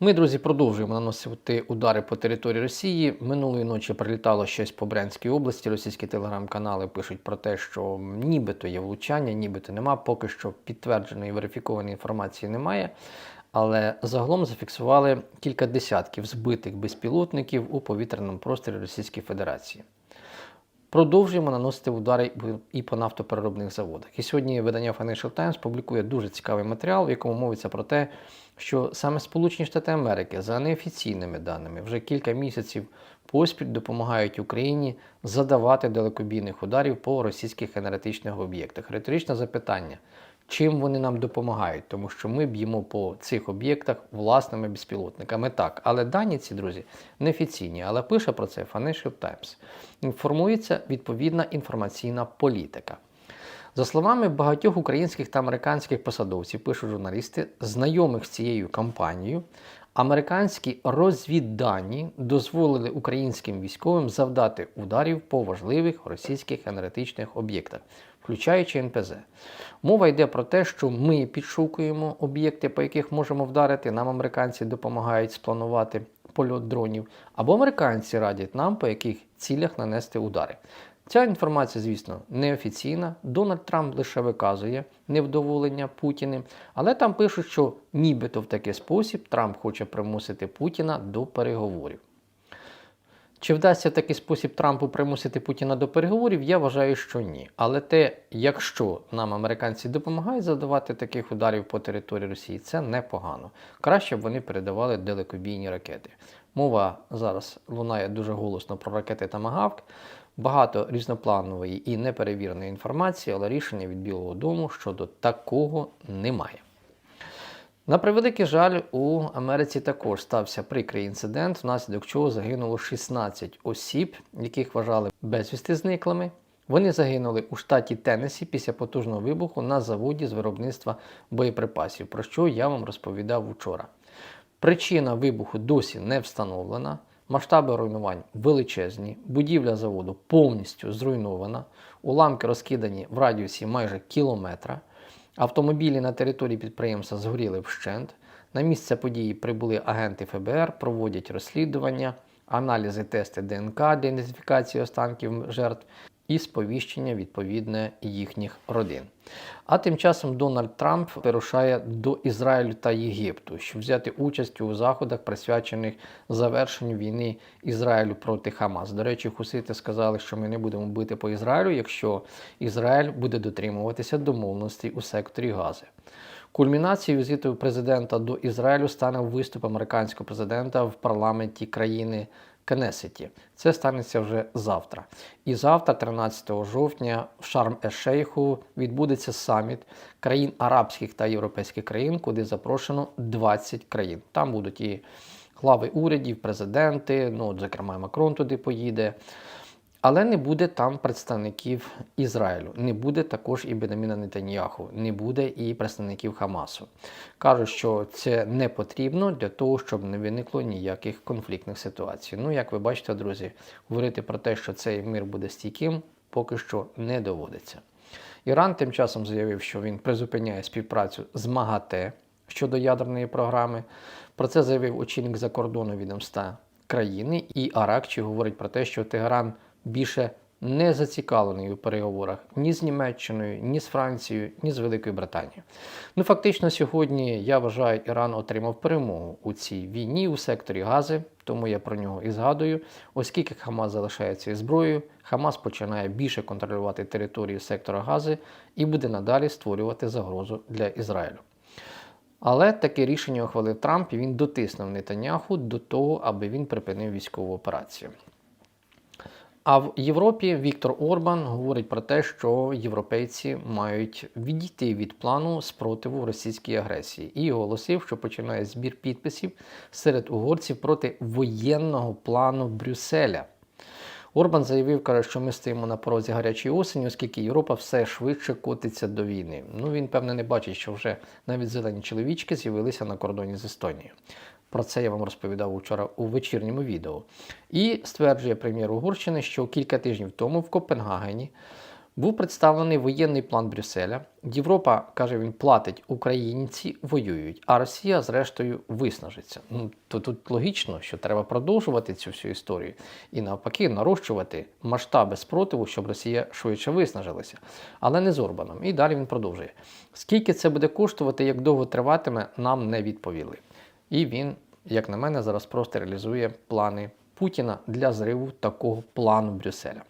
Ми, друзі, продовжуємо наносити удари по території Росії. Минулої ночі прилітало щось по Брянській області. Російські телеграм-канали пишуть про те, що нібито є влучання, нібито нема. Поки що підтвердженої верифікованої інформації немає. Але загалом зафіксували кілька десятків збитих безпілотників у повітряному просторі Російської Федерації. Продовжуємо наносити удари і по нафтопереробних заводах. І сьогодні видання Financial Times публікує дуже цікавий матеріал, в якому мовиться про те, що саме Сполучені Штати Америки за неофіційними даними вже кілька місяців поспіль допомагають Україні задавати далекобійних ударів по російських енергетичних об'єктах. Риторичне запитання. Чим вони нам допомагають, тому що ми б'ємо по цих об'єктах власними безпілотниками. Так, але дані ці друзі неофіційні, але пише про це Financial Times. Інформується відповідна інформаційна політика. За словами багатьох українських та американських посадовців, пишуть журналісти, знайомих з цією кампанією, американські розвіддані дозволили українським військовим завдати ударів по важливих російських енергетичних об'єктах, включаючи НПЗ. Мова йде про те, що ми підшукуємо об'єкти, по яких можемо вдарити. Нам американці допомагають спланувати польот дронів, або американці радять нам, по яких цілях нанести удари. Ця інформація, звісно, неофіційна. Дональд Трамп лише виказує невдоволення Путіним, але там пишуть, що нібито в такий спосіб Трамп хоче примусити Путіна до переговорів. Чи вдасться в такий спосіб Трампу примусити Путіна до переговорів, я вважаю, що ні. Але те, якщо нам американці допомагають задавати таких ударів по території Росії, це непогано. Краще б вони передавали далекобійні ракети. Мова зараз лунає дуже голосно про ракети Тамагавк. Багато різнопланової і неперевіреної інформації, але рішення від Білого Дому щодо такого немає. На превеликий жаль, у Америці також стався прикрий інцидент, внаслідок чого загинуло 16 осіб, яких вважали безвісти зниклими. Вони загинули у штаті Теннесі після потужного вибуху на заводі з виробництва боєприпасів, про що я вам розповідав вчора. Причина вибуху досі не встановлена. Масштаби руйнувань величезні, будівля заводу повністю зруйнована, уламки розкидані в радіусі майже кілометра. Автомобілі на території підприємства згоріли вщент. На місце події прибули агенти ФБР, проводять розслідування, аналізи, тести ДНК для ідентифікації останків жертв і сповіщення відповідне їхніх родин. А тим часом Дональд Трамп вирушає до Ізраїлю та Єгипту, щоб взяти участь у заходах, присвячених завершенню війни Ізраїлю проти Хамас. До речі, хусити сказали, що ми не будемо бити по Ізраїлю, якщо Ізраїль буде дотримуватися домовленостей у секторі Гази. Кульмінацією візиту президента до Ізраїлю стане виступ американського президента в парламенті країни Кнесеті. Це станеться вже завтра. І завтра, 13 жовтня, в Шарм-Еш-Шейху відбудеться саміт країн арабських та європейських країн, куди запрошено 20 країн. Там будуть і глави урядів, президенти, ну, от, зокрема, Макрон туди поїде. Але не буде там представників Ізраїлю, не буде також і Бенаміна Нетаньяху, не буде і представників Хамасу. Кажуть, що це не потрібно для того, щоб не виникло ніяких конфліктних ситуацій. Ну, як ви бачите, друзі, говорити про те, що цей мир буде стійким, поки що не доводиться. Іран тим часом заявив, що він призупиняє співпрацю з МАГАТЕ щодо ядерної програми. Про це заявив очільник закордону відомства країни. І Аракчі говорить про те, що Тегеран більше не зацікавлений у переговорах ні з Німеччиною, ні з Францією, ні з Великою Британією. Ну фактично, сьогодні я вважаю, Іран отримав перемогу у цій війні у секторі Гази, тому я про нього і згадую. Оскільки Хамас залишається із зброєю, Хамас починає більше контролювати територію сектора Гази і буде надалі створювати загрозу для Ізраїлю. Але таке рішення ухвалив Трамп і він дотиснув Нетаняху до того, аби він припинив військову операцію. А в Європі Віктор Орбан говорить про те, що європейці мають відійти від плану спротиву російській агресії, і оголосив, що починає збір підписів серед угорців проти воєнного плану Брюсселя. Орбан заявив, каже, що ми стоїмо на порозі гарячої осені, оскільки Європа все швидше котиться до війни. Ну він певне не бачить, що вже навіть зелені чоловічки з'явилися на кордоні з Естонією. Про це я вам розповідав вчора у вечірньому відео. І стверджує прем'єр Угорщини, що кілька тижнів тому в Копенгагені Був представлений воєнний план Брюсселя. Європа, каже він, платить, українці воюють, а Росія, зрештою, виснажиться. Ну, то тут логічно, що треба продовжувати цю всю історію і навпаки нарощувати масштаби спротиву, щоб Росія швидше виснажилася. Але не з Орбаном. І далі він продовжує. Скільки це буде коштувати, як довго триватиме, нам не відповіли. І він, як на мене, зараз просто реалізує плани Путіна для зриву такого плану Брюсселя.